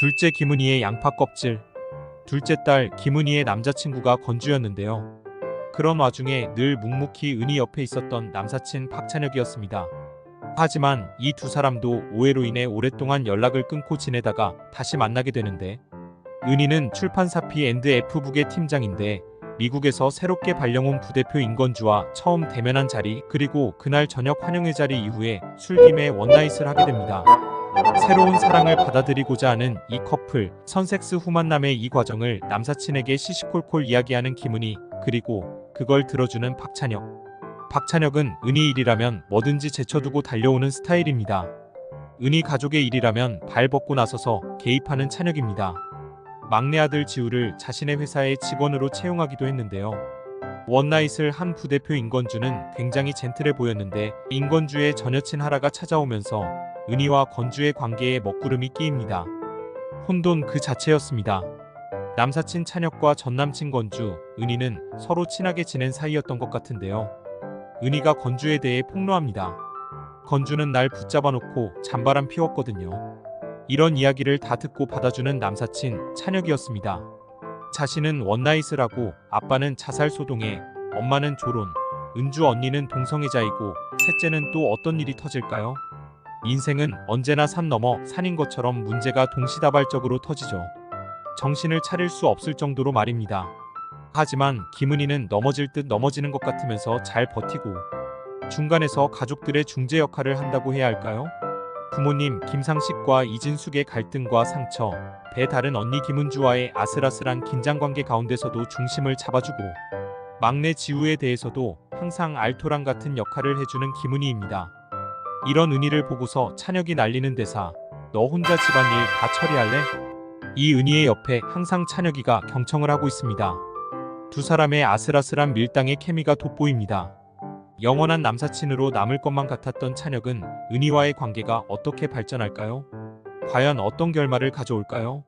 둘째 김은희의 양파 껍질. 둘째 딸 김은희의 남자친구가 건주였는데요. 그런 와중에 늘 묵묵히 은희 옆에 있었던 남사친 박찬혁이었습니다. 하지만 이 두 사람도 오해로 인해 오랫동안 연락을 끊고 지내다가 다시 만나게 되는데 은희는 출판사 P&F북의 팀장인데 미국에서 새롭게 발령온 부대표 인건주와 처음 대면한 자리 그리고 그날 저녁 환영회 자리 이후에 술김에 원나잇을 하게 됩니다. 새로운 사랑을 받아들이고자 하는 이 커플 선섹스 후 만남의 이 과정을 남사친에게 시시콜콜 이야기하는 김은희 그리고 그걸 들어주는 박찬혁 박찬혁은 은희 일이라면 뭐든지 제쳐두고 달려오는 스타일입니다. 은희 가족의 일이라면 발 벗고 나서서 개입하는 찬혁입니다. 막내 아들 지우를 자신의 회사의 직원으로 채용하기도 했는데요. 원나잇을 한 부대표 인건주는 굉장히 젠틀해 보였는데 인건주의 전 여친 하라가 찾아오면서 은희와 건주의 관계에 먹구름이 끼입니다. 혼돈 그 자체였습니다. 남사친 찬혁과 전남친 건주, 은희는 서로 친하게 지낸 사이였던 것 같은데요. 은희가 건주에 대해 폭로합니다. 건주는 날 붙잡아 놓고 잔바람 피웠거든요. 이런 이야기를 다 듣고 받아주는 남사친 찬혁이었습니다. 자신은 원나잇을 하고 아빠는 자살 소동에 엄마는 조론, 은주 언니는 동성애자이고 셋째는 또 어떤 일이 터질까요? 인생은 언제나 산 넘어 산인 것처럼 문제가 동시다발적으로 터지죠. 정신을 차릴 수 없을 정도로 말입니다. 하지만 김은희는 넘어질 듯 넘어지는 것 같으면서 잘 버티고 중간에서 가족들의 중재 역할을 한다고 해야 할까요? 부모님 김상식과 이진숙의 갈등과 상처, 배 다른 언니 김은주와의 아슬아슬한 긴장 관계 가운데서도 중심을 잡아주고 막내 지우에 대해서도 항상 알토란 같은 역할을 해주는 김은희입니다. 이런 은희를 보고서 찬혁이 날리는 대사 너 혼자 집안일 다 처리할래? 이 은희의 옆에 항상 찬혁이가 경청을 하고 있습니다. 두 사람의 아슬아슬한 밀당의 케미가 돋보입니다. 영원한 남사친으로 남을 것만 같았던 찬혁은 은희와의 관계가 어떻게 발전할까요? 과연 어떤 결말을 가져올까요?